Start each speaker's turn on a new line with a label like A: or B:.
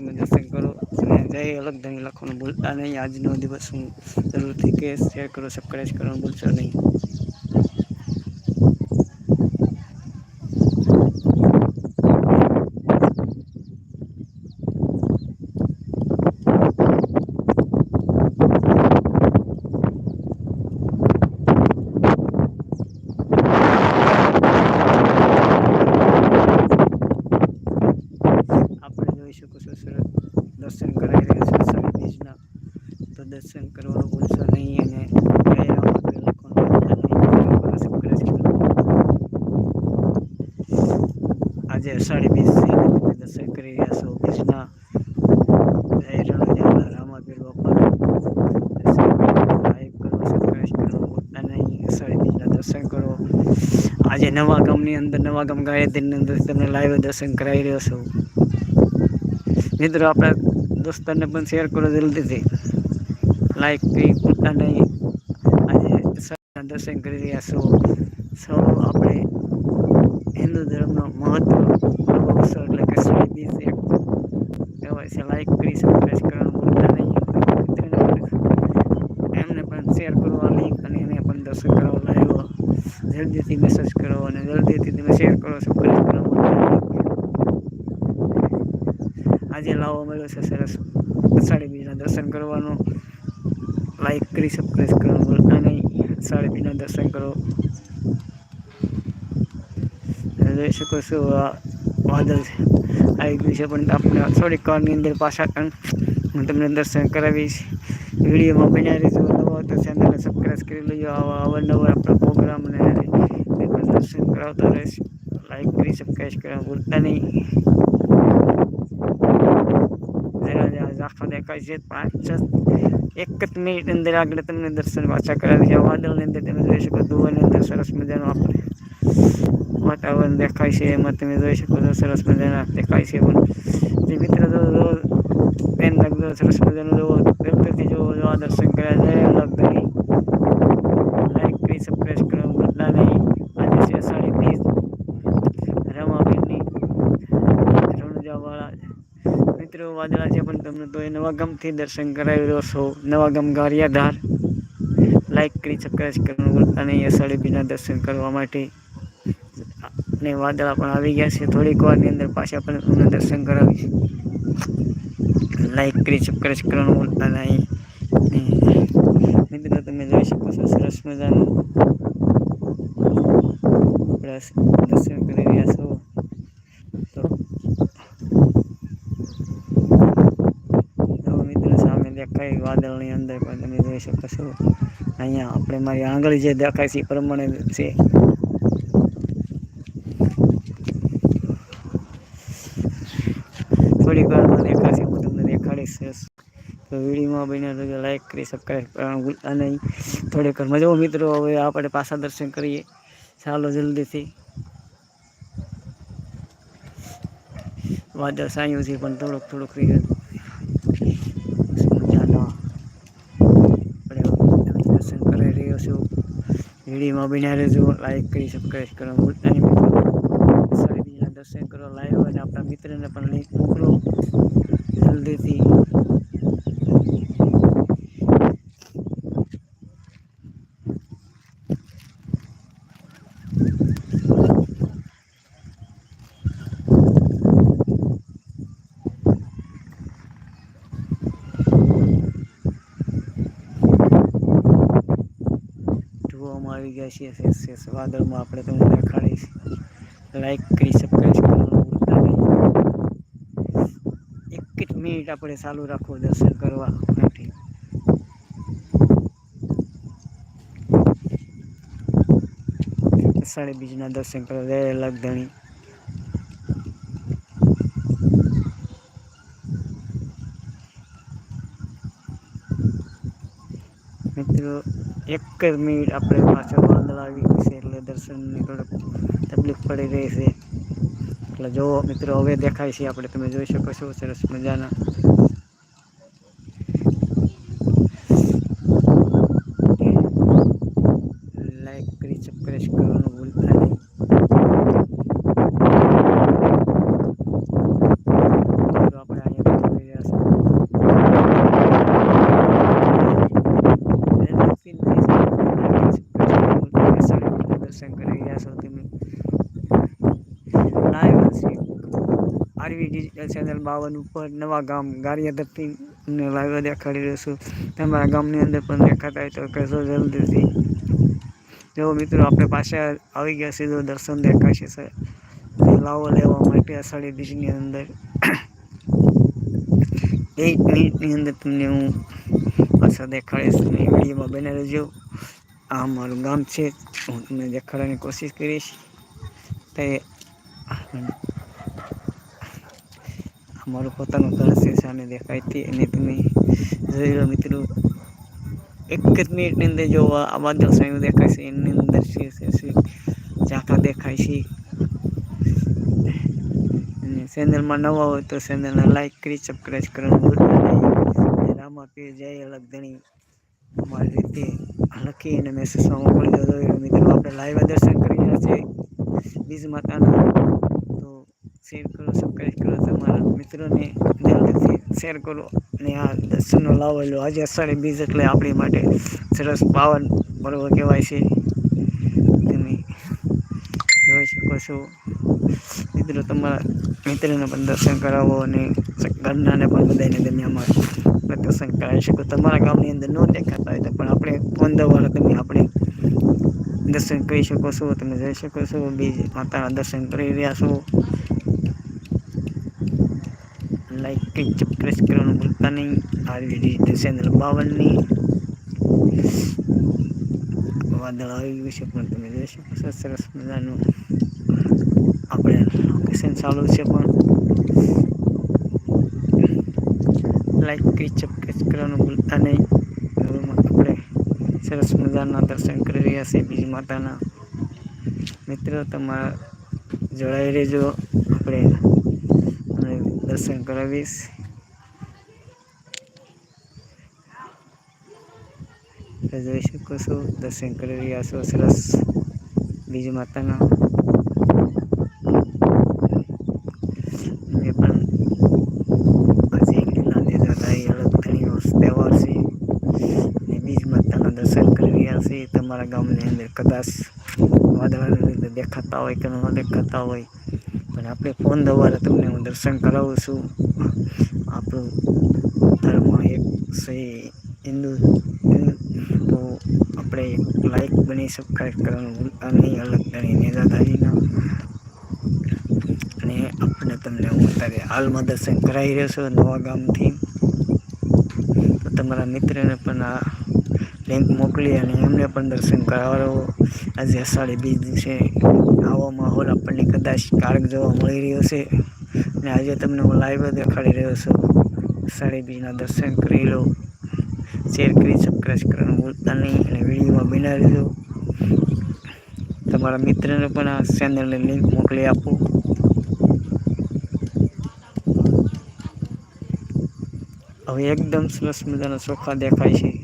A: તમે દર્શન કરો. અને જય અલગ ધણી લખવાનું ભૂલતા નહીં. આજનો દિવસ હું જરૂરથી કે શેર કરો સબસ્ક્રાઈબ કરવાનું ભૂલશો નહીં આપણે જોઈ શકો છો સરસ દર્શન કરાવી રહ્યા છે સાડી બીજના તો દર્શન કરવાનું ભૂલશો નહીં અને. આજે અષાઢી બીજ છે દર્શન કરી રહ્યા છો, બીજના રામા અષાઢી બીજના દર્શન કરો. આજે નવા ગામની અંદર, નવા ગામ ગાયત્રીની અંદર તમને લાઈવ દર્શન કરાવી રહ્યો છું. મિત્રો, આપણા દોસ્તોને પણ શેર કરો જલ્દીથી. લાઈક કરી નહીં આજે સરના દર્શન કરી રહ્યા છો સૌ આપણે હિન્દુ ધર્મનો મહત્વ અવસર એટલે કે બીજ એક કહેવાય છે. લાઈક કરી સબસ્ક્રાઈબ કરવાનું ભૂલતા નહીં. એમને પણ શેર કરવા લિંક અને એને પણ દર્શન કરવા લાગ્યો જલ્દીથી મેસેજ કરો અને જલ્દીથી તમે શેર કરો સબસ્ક્રાઈબ કરવાનું આજે લાવો મળ્યો છે સરસ. અષાઢી બીજના દર્શન કરવાનું. લાઈક કરી સબસ્ક્રાઈબ કરવાનું ભૂલતા નહીં અષાઢી બીજના દર્શન કરો. જોઈ શકો છો વાદળ છે. આવી ગયું છે, પણ આપણે થોડીક કારની અંદર પાછા પણ હું તમને દર્શન કરાવીશ. વિડીયોમાં બન્યા રહીશું નવો તો ચેનલને સબસ્ક્રાઈબ કરી લેજો. આવા અવારનવાર આપણા પ્રોગ્રામ અને પણ દર્શન કરાવતા રહીશ. લાઈક કરી સબસ્ક્રાઈબ કરવા ભૂલતા નહીં. જરા દેખાય છે પાંચ એક જ મિનિટ અંદર આગળ તમને દર્શન પાછા કરાવી છે વાદળની અંદર તમે જોઈ શકો ધુવાની અંદર સરસ મજાનું આપણે વાતાવરણ દેખાય છે એમાં તમે જોઈ શકો છો સરસ મજાના દેખાય છે પણ જે મિત્ર જો પેન લાગતો સરસ મજાનું જોવો જલ્દીથી જોવો જો આ દર્શન કર્યા જાય અલગ નહીં લાઈક કરી સબસ્ક્રાઈબ કરવાનું ભૂલતા નહીં આજે છે સાડી બીસ રમાબીરની રણુજાવાળા મિત્રો વાદળા છે પણ તમને તો એ નવા ગામથી દર્શન કરાવી રહ્યો છો. નવા ગામ ગારિયાધાર. લાઈક કરી સબસ્ક્રાઈબ કરવાનું ભૂલતા નહીં અષાઢી બીના દર્શન કરવા માટે. અને વાદળા પણ આવી ગયા છે. થોડીક વારની અંદર પાછા પણ તમને દર્શન કરાવીશ. લાઈક કરી સબસ્ક્રાઈબ કરવાનું ભૂલતા નહીં મિત્રો, તમે જોઈ શકો છો, સરસ મજાનું. દર્શન કરી રહ્યા છો તો જો મિત્રો સામે દેખાય વાદળની અંદર, પણ તમે જોઈ શકો છો, અહીંયા આપણે મારી આંગળી જે દેખાય છે એ પ્રમાણે છે. થોડીક વારમાં દેખાશે, હું તમને દેખાડીશ. તો વિડીયોમાં બન્યા તો લાઈક કરી સબસ્ક્રાઈબ અને નહીં. થોડીક વારમાં જો મિત્રો, હવે આપણે પાછા દર્શન કરીએ. ચાલો જલ્દીથી. વાદળ સાયું છે, પણ થોડુંક થોડુંક રહ્યું મજાનો આપણે દર્શન કરી રહ્યો છું. વિડીયોમાં બન્યા રહેજો લાઈક કરી સબસ્ક્રાઈબ કરો. ભૂલતા નહીં મિત્રો સારી બીજના દર્શન કરો. લાઈવ અને આપણા મિત્રને પણ લિંક મોકલો. જલ્દીથી. શેષ શેષ વાદળમાં આપણે તમને દેખાડીશ. લાઈક કરી સબસ્ક્રાઈબ એક જ મિનિટ આપણે ચાલુ રાખવું દર્શન કરવા માટે. સાડી બીજના દર્શન કરવા જય, અલગ ધણી. મિત્રો, એક જ મિનિટ આપણે પાછળ વાદળ આવી ગઈ છે એટલે દર્શનની થોડુંક તકલીફ પડી રહી છે. એટલે જુઓ મિત્રો, હવે દેખાય છે આપણે. તમે જોઈ શકો છો, સરસ મજાના લાઈક કરી સબસ્ક્રાઈબ કરવાનું ભૂલતા નહીં તો આપણે અહીંયા ચેનલ બાવન ઉપર નવા ગામ ગારિયાદરથી તમને લાઈવ દેખાડી રહ્યો છું. તમારા ગામની અંદર પણ દેખાતા હોય તો કહેશો જલ્દીથી. જો મિત્રો, આપણે પાછા આવી ગયા સીધો દર્શન દેખાશે સર લાવો લેવા માટે અષાઢી બીજની અંદર. એક મિનિટની અંદર તમને હું પાછા દેખાડીશ. અને વિડીયોમાં બને રહેજો. આ અમારું ગામ છે. હું તમને દેખાડવાની કોશિશ કરીશ. તે અમારું પોતાનું ઘર છે, સામે દેખાયથી અને તમે જોઈ લો મિત્રો, એક જ મિનિટની અંદર જો આ વાદળ સામે દેખાય છે, એની અંદર છે છે ઝાંખા દેખાય છે. અને ચેનલમાં નવા હોય તો ચેનલને લાઈક કરી સબસ્ક્રાઈબ કરવાનું ભૂલતા નહીં. રામા પીર જય અલગ ધણી. અમારી રીતે લખી અને મેસેજમાં મોકલી દો મિત્રો. આપણે લાઈવ દર્શન કરી રહ્યા છે બીજ માતાના શેર કરો સબસ્ક્રાઈબ કરો તમારા મિત્રોને જલ્દીથી શેર કરો અને આ દર્શનનો લાવો લો આજે અષાઢી બીજ એટલે આપણી માટે સરસ પાવન પર્વ કહેવાય છે તમે જોઈ શકો છો મિત્રો તમારા મિત્રને પણ દર્શન કરાવો અને ઘરનાને પણ બધાને તમે અમારે દર્શન કરાવી શકો તમારા ગામની અંદર ન દેખાતા હોય તો પણ આપણે ફોન દ્વારા તમે આપણે દર્શન કરી શકો છો તમે જઈ શકો છો બીજ માતાના દર્શન કરી રહ્યા છો લાઈક સબસ્ક્રાઈબ કરવાનું ભૂલતા નહીં આવી વીડિયો ચેનલ બાવનની વાદળ આવી ગયું છે પણ તમે જોઈ શકો છો સરસ મજાનું આપણે લોકેશન ચાલુ છે પણ લાઈક કરી સબસ્ક્રાઈબ કરવાનું ભૂલતા નહીં આપણે સરસ મજાના દર્શન કરી રહ્યા છે બીજી માતાના મિત્રો તમારા જોડાઈ રહેજો આપણે દર્શન કરાવીશ. જોઈ શકો છો, દર્શન કરી રહ્યા છો સરસ બીજી માતાના. તમારા ગામની અંદર કદાચ વાદળાના લીધે દેખાતા હોય કે ન દેખાતા હોય. પણ આપણે ફોન દ્વારા તમને હું દર્શન કરાવું છું. આપણું ધર્મ એક છે હિન્દુ, તો આપણે લાઈક બની સબસ્ક્રાઈબ કરવાનું ભૂલતા અલગ ધણી નેજાધારીના અને આપણે તમને હું અત્યારે હાલમાં દર્શન કરાવી રહ્યો છું નવા ગામથી. તો તમારા મિત્રને પણ આ લિંક મોકલી અને એમને પણ દર્શન કરાવો. આજે અષાઢી બીજ છે. આવો માહોલ આપણને કદાચ કારક જોવા મળી રહ્યો છે. અને આજે તમને હું લાઈવ દેખાડી રહ્યો છું. અષાઢી બીજના દર્શન કરી લો. શેર કરી સબસ્ક્રાઈબ કરવાનું ભૂલતા નહીં અને વિડીયોમાં બનાવી રહેજો. તમારા મિત્રને પણ આ ચેનલને લિંક મોકલી આપો. હવે એકદમ સરસ મજાના ચોખા દેખાય છે.